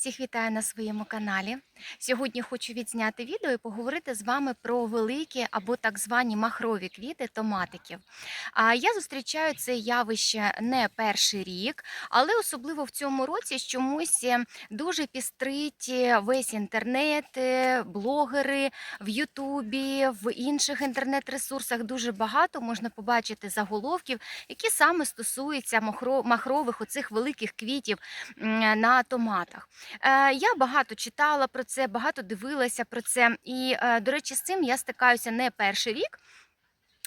Всіх вітаю на своєму каналі. Сьогодні хочу відзняти відео і поговорити з вами про великі або так звані махрові квіти томатиків. А я зустрічаю це явище не перший рік, але особливо в цьому році чомусь е, дуже пістрить е, весь інтернет, е, блогери в Ютубі, в інших інтернет-ресурсах дуже багато можна побачити заголовків, які саме стосуються махро- махрових оцих великих квітів на томатах. Я багато читала про це, багато дивилася про це. І, е, до речі, з цим я стикаюся не перший рік.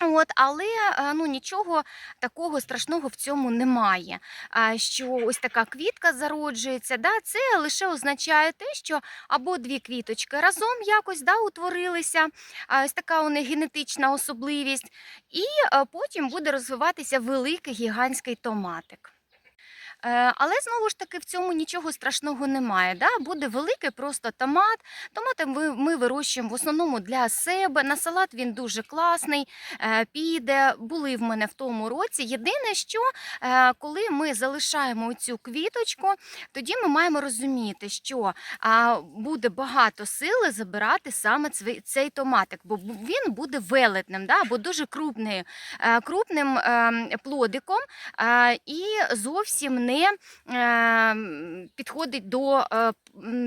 От, але е, ну нічого такого страшного в цьому немає. А, Що ось така квітка зароджується, да, це лише означає те, що або дві квіточки разом якось да, утворилися, ось така у них генетична особливість, і е, потім буде розвиватися великий гігантський томатик. Е, Але знову ж таки в цьому нічого страшного немає. Да? Буде великий просто томат. Томати ми, вирощуємо в основному для себе. На салат він дуже класний, е, піде. Були в мене в тому році. Єдине, що е, коли ми залишаємо цю квіточку, тоді ми маємо розуміти, що буде багато сили забирати саме цей томатик, бо він буде велетним, да? або дуже крупний, крупним ем, плодиком і зовсім не е, м, підходить до, е,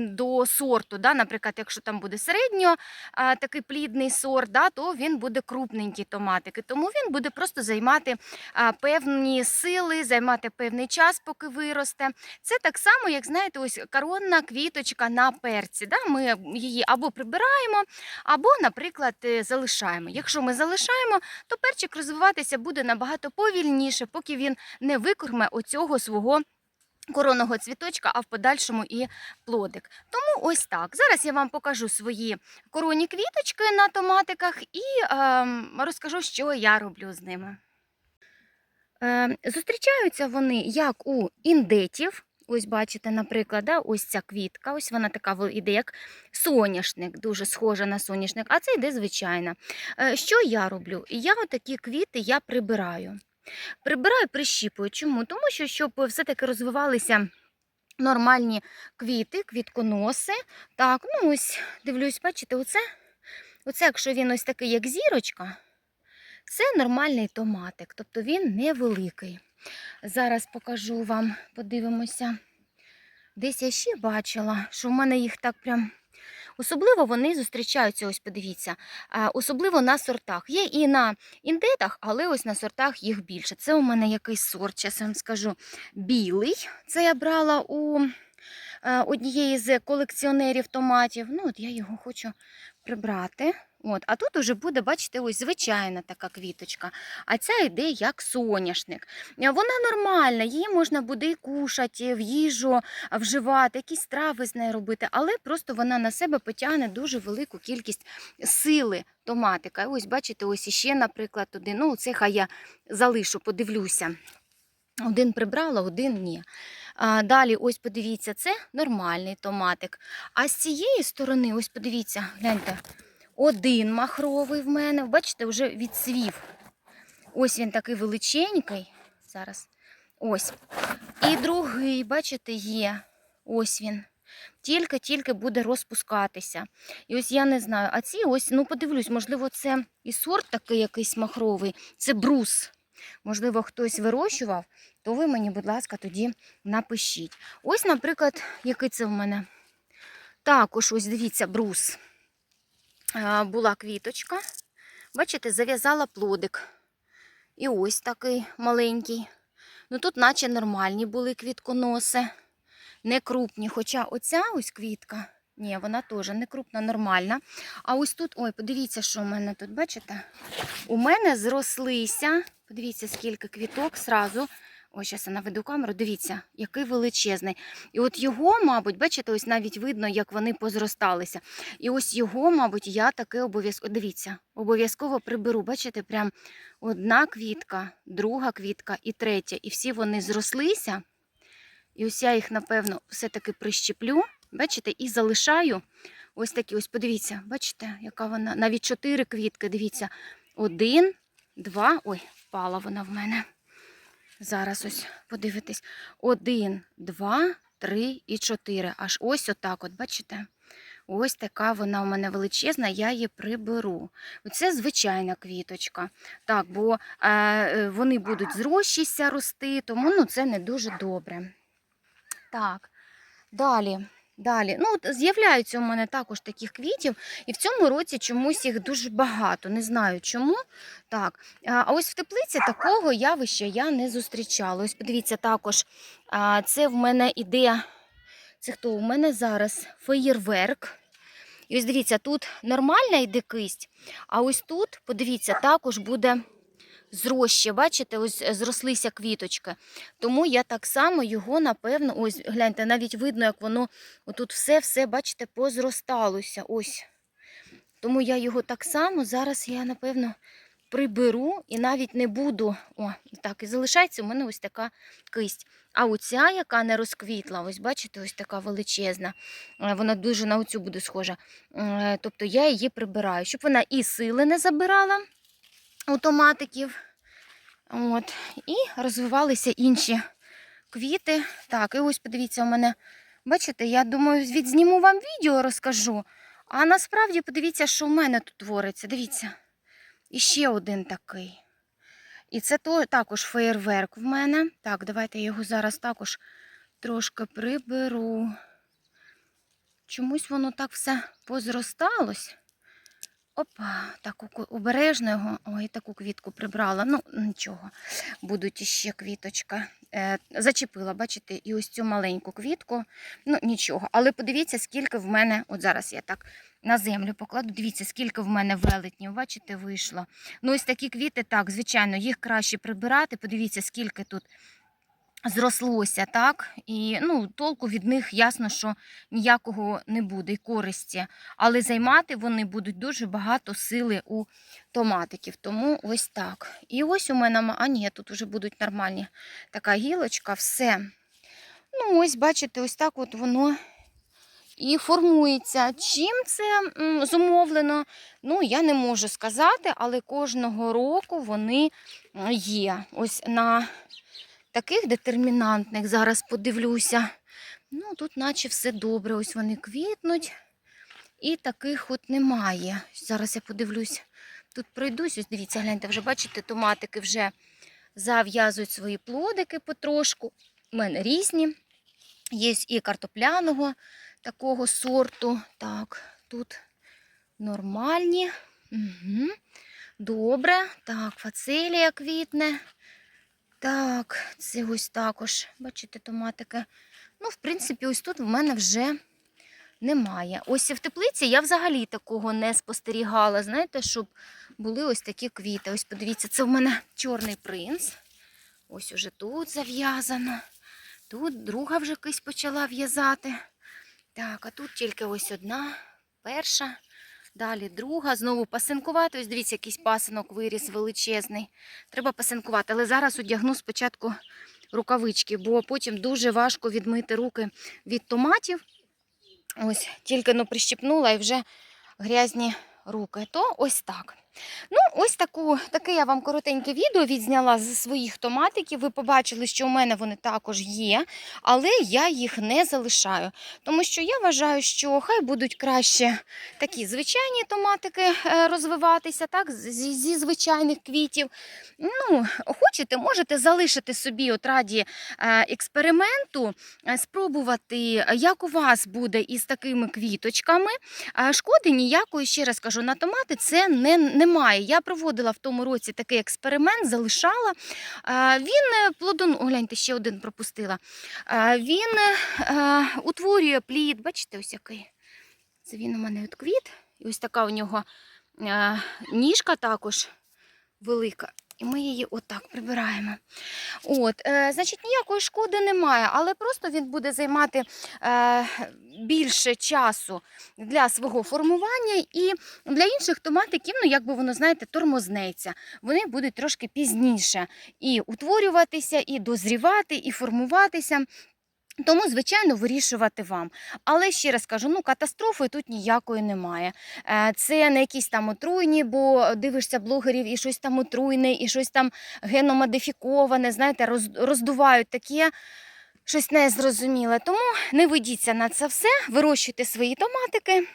до сорту. Да? Наприклад, якщо там буде середньо е, такий плідний сорт, да, то він буде крупненький томатик. І тому він буде просто займати е, певні сили, займати певний час, поки виросте. Це так само, як знаєте, ось коронна квіточка на перці. Да? Ми її або прибираємо, або, наприклад, залишаємо. Якщо ми залишаємо, то перчик розвиватися буде набагато повільніше, поки він не викорме оцього свого. Коронного цвіточка, а в подальшому і плодик. Тому ось так. Зараз я вам покажу свої коронні квіточки на томатиках і ем, розкажу, що я роблю з ними. Ем, зустрічаються вони як у індетів. Ось бачите, наприклад, да, ось ця квітка, ось вона така іде, як соняшник, дуже схожа на соняшник, а це йде звичайна. Е, Що я роблю? Я отакі квіти я прибираю. Прибираю, прищіпую. Чому? Тому що, щоб все-таки розвивалися нормальні квіти, квітконоси. Так, ну ось дивлюсь, бачите, оце, оце, якщо він ось такий, як зірочка, це нормальний томатик, тобто він невеликий. Зараз покажу вам, подивимося. Десь я ще бачила, що в мене їх так прям. Особливо вони зустрічаються, ось подивіться, особливо на сортах. Є і на індетах, але ось на сортах їх більше. Це у мене якийсь сорт, зараз вам скажу, білий. Це я брала у однієї з колекціонерів томатів. Ну, от я його хочу прибрати. От, а тут уже буде, бачите, ось звичайна така квіточка. А ця йде як соняшник. Е, Вона нормальна, її можна буде і кушати, в їжу вживати, якісь трави з нею робити, але просто вона на себе потягне дуже велику кількість сили томатика. Ось бачите, ось іще, наприклад, один. Ну, це хай я залишу, подивлюся. Один прибрала, один ні. Далі, ось подивіться, це нормальний томатик. А з цієї сторони, ось подивіться, гляньте, один махровий в мене. Бачите, вже відсвів. Ось він такий величенький. Зараз. Ось. І другий, бачите, є. Ось він. Тільки-тільки буде розпускатися. І ось я не знаю. А ці ось, ну подивлюсь, можливо, це і сорт такий якийсь махровий. Це брус. Можливо, хтось вирощував, то ви мені, будь ласка, тоді напишіть. Ось, наприклад, який це в мене. Також, ось дивіться, брус. Була квіточка. Бачите, зав'язала плодик. І ось такий маленький. Ну тут, наче нормальні були квітконоси, не крупні. Хоча оця ось квітка, ні, вона теж не крупна, нормальна. А ось тут, ой, подивіться, що у мене тут, бачите? У мене зрослися, подивіться, скільки квіток зразу. Ось зараз я наведу камеру, дивіться, який величезний. І от його, мабуть, бачите, ось навіть видно, як вони позросталися. І ось його, мабуть, я таки обов'язково, дивіться, обов'язково приберу. Бачите, прям одна квітка, друга квітка і третя. І всі вони зрослися. І ось я їх, напевно, все-таки прищеплю, бачите, і залишаю. Ось такі, ось подивіться, бачите, яка вона? Навіть чотири квітки, дивіться. Один, два. Ой, впала вона в мене. Зараз ось подивитись. Один, два, три і чотири. Аж ось отак, от, бачите? Ось така вона у мене величезна, я її приберу. Це звичайна квіточка. Так, бо е, е, вони будуть зрощися рости, тому ну, це не дуже добре. Так, далі. Далі, ну от з'являються у мене також таких квітів, і в цьому році чомусь їх дуже багато. Не знаю чому. Так, а ось в теплиці такого явища я не зустрічала. Ось подивіться, також це в мене іде. Це хто? У мене зараз феєрверк. І ось дивіться, тут нормальна йде кисть, а ось тут, подивіться, також буде зроща. Бачите, ось е, зрослися квіточки. Тому я так само його, напевно, ось гляньте, навіть видно, як воно отут все-все, бачите, позросталося. Ось. Тому я його так само зараз я, напевно, приберу і навіть не буду. О, так, і залишається у мене ось така кисть. А оця, яка не розквітла, ось бачите, ось така величезна. е, Вона дуже на оцю буде схожа. Е, Тобто я її прибираю, щоб вона і сили не забирала у томатиків. От, і розвивалися інші квіти. Так, і ось подивіться, у мене, бачите, я думаю, відзніму вам відео, розкажу. А насправді подивіться, що в мене тут твориться. Дивіться. І ще один такий. І це то, також феєрверк в мене. Так, давайте я його зараз також трошки приберу. Чомусь воно так все позросталось. Опа, так обережно його. Ой, таку квітку прибрала. Ну, нічого. Будуть іще квіточка. Е, зачепила, бачите, і ось цю маленьку квітку. Ну, нічого. Але подивіться, скільки в мене, от зараз я так на землю покладу. Дивіться, скільки в мене велетнів, бачите, вийшло. Ну, ось такі квіти, так, звичайно, їх краще прибирати. Подивіться, скільки тут зрослося, так? І ну, толку від них ясно, що ніякого не буде і користі. Але займати вони будуть дуже багато сили у томатиків. Тому ось так. І ось у мене, а ні, тут вже будуть нормальні така гілочка, все. Ну, ось, бачите, ось так от воно і формується. Чим це зумовлено? Ну, я не можу сказати, але кожного року вони є. Ось на таких детермінантних зараз подивлюся. Ну, тут наче все добре. Ось вони квітнуть. І таких от немає. Зараз я подивлюсь. Тут пройдусь, ось дивіться, гляньте, вже бачите, томатики вже зав'язують свої плодики потрошку. У мене різні. Є і картопляного такого сорту. Так, тут нормальні. Угу. Добре. Так, фацелія квітне. Так, це ось також, бачите, томатики. Ну, в принципі, ось тут в мене вже немає. Ось в теплиці я взагалі такого не спостерігала. Знаєте, щоб були ось такі квіти. Ось подивіться, це в мене чорний принц. Ось уже тут зав'язано. Тут друга вже кись почала в'язати. Так, а тут тільки ось одна, перша, далі друга. Знову пасинкувати. Ось дивіться, якийсь пасинок виріс величезний. Треба пасинкувати. Але зараз одягну спочатку рукавички, бо потім дуже важко відмити руки від томатів. Ось, тільки ну, прищепнула і вже грязні руки. То ось так. Ну, ось таку, таке я вам коротеньке відео відзняла з своїх томатиків. Ви побачили, що у мене вони також є, але я їх не залишаю. Тому що я вважаю, що хай будуть краще такі звичайні томатики е, розвиватися, так, зі, зі звичайних квітів. Ну, хочете, можете залишити собі от раді е, експерименту, е, спробувати, як у вас буде із такими квіточками. Шкоди ніякої, ще раз кажу, на томати це не, немає. Я проводила в тому році такий експеримент, залишала. Е, Він е, плодон... Гляньте, ще один пропустила. Е, Він утворює плід, бачите, ось який. Це він у мене відквіт. квіт. І ось така у нього ніжка також велика. І ми її отак прибираємо. От, е, значить, ніякої шкоди немає, але просто він буде займати е, більше часу для свого формування. І для інших томатиків, ну, як би воно, знаєте, тормознеться. Вони будуть трошки пізніше і утворюватися, і дозрівати, і формуватися. Тому, звичайно, вирішувати вам. Але ще раз кажу, ну катастрофи тут ніякої немає. Е, Це не якісь там отруйні, бо дивишся блогерів і щось там отруйне, і щось там геномодифіковане, знаєте, роз- роздувають таке. щось незрозуміле. Тому не ведіться на це все, вирощуйте свої томатики.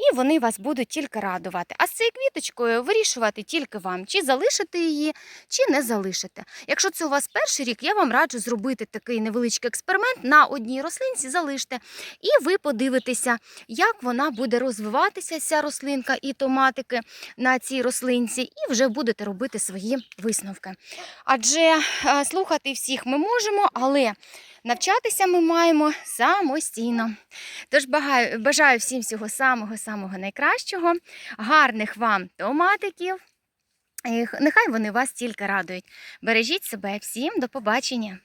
І вони вас будуть тільки радувати. А з цією квіточкою вирішувати тільки вам, чи залишити її, чи не залишити. Якщо це у вас перший рік, я вам раджу зробити такий невеличкий експеримент на одній рослинці, залиште, і ви подивитеся, як вона буде розвиватися, ця рослинка і томатики на цій рослинці, і вже будете робити свої висновки. Адже е, слухати всіх ми можемо, але навчатися ми маємо самостійно. Тож бажаю всім всього самого-самого найкращого, гарних вам томатиків. Нехай вони вас тільки радують. Бережіть себе всім, до побачення!